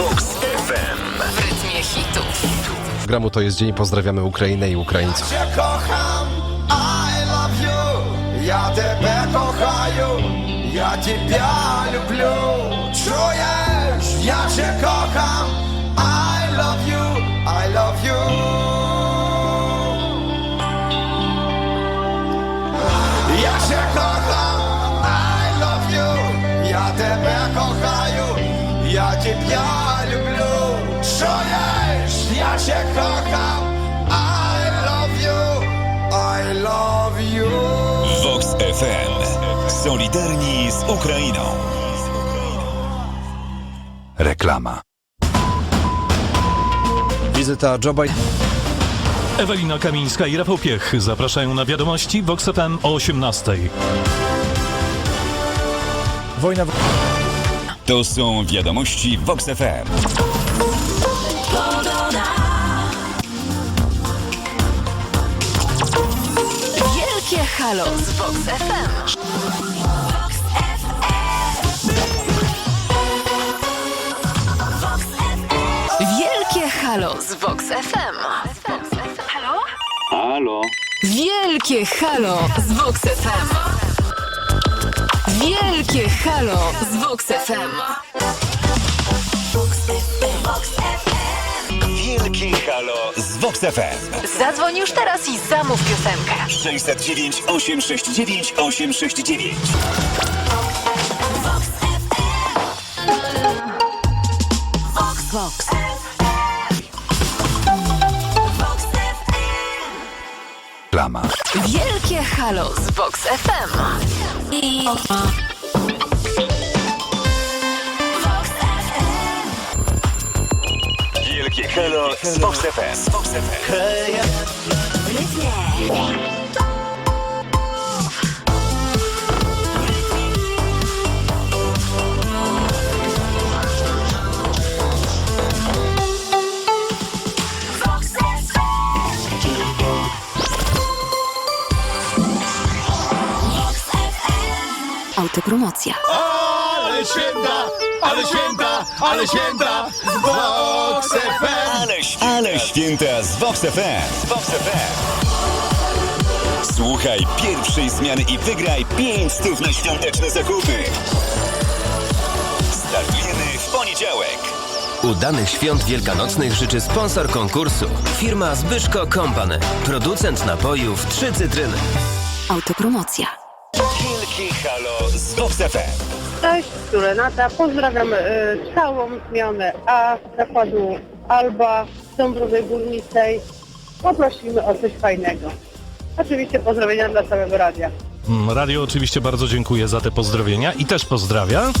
Vox FM. W rytmie hitów. W Gramu to jest dzień, pozdrawiamy Ukrainę i Ukraińców. Ja cię kocham, I love you, ja tebe kochaju, ja ciebie lubię. Czujesz, ja cię kocham, I love you, I love you. Ja cię kocham, I love you, ja tebe kochaju, ja ciebie love you Vox FM. Solidarni z Ukrainą. Reklama. Wizyta Joe Biden. Ewelina Kamińska i Rafał Piech zapraszają na wiadomości Vox FM o 18. Wojna w... To są wiadomości Vox FM. Halo z Vox FM. Wielkie halo z Vox FM. Halo? Halo. Wielkie halo z Vox FM. Wielkie halo z Vox FM. Wielkie halo z Vox FM. Zadzwoń już teraz i zamów piosenkę. 609 869 869. Vox. Reklama. Wielkie halo z Vox FM. I... Wielkie halo z Vox FM. Z Vox FM. Autopromocja. Ale święta, ale święta, ale święta Vox FM Ale, ale święta z Vox FM. Z Vox FM. Słuchaj pierwszej zmiany i wygraj 5 stów na świąteczne zakupy. Startujemy w poniedziałek. Udanych świąt wielkanocnych życzy sponsor konkursu. Firma Zbyszko Company. Producent napojów Trzy Cytryny. Autopromocja. Wielkie halo z Vox FM. Cześć, tu Renata. Pozdrawiam e, całą zmianę A zakładu Alba w Dąbrowej Górniczej. Poprosimy o coś fajnego. Oczywiście pozdrowienia dla całego radia. Mm, Radio oczywiście bardzo dziękuję za te pozdrowienia i też pozdrawia.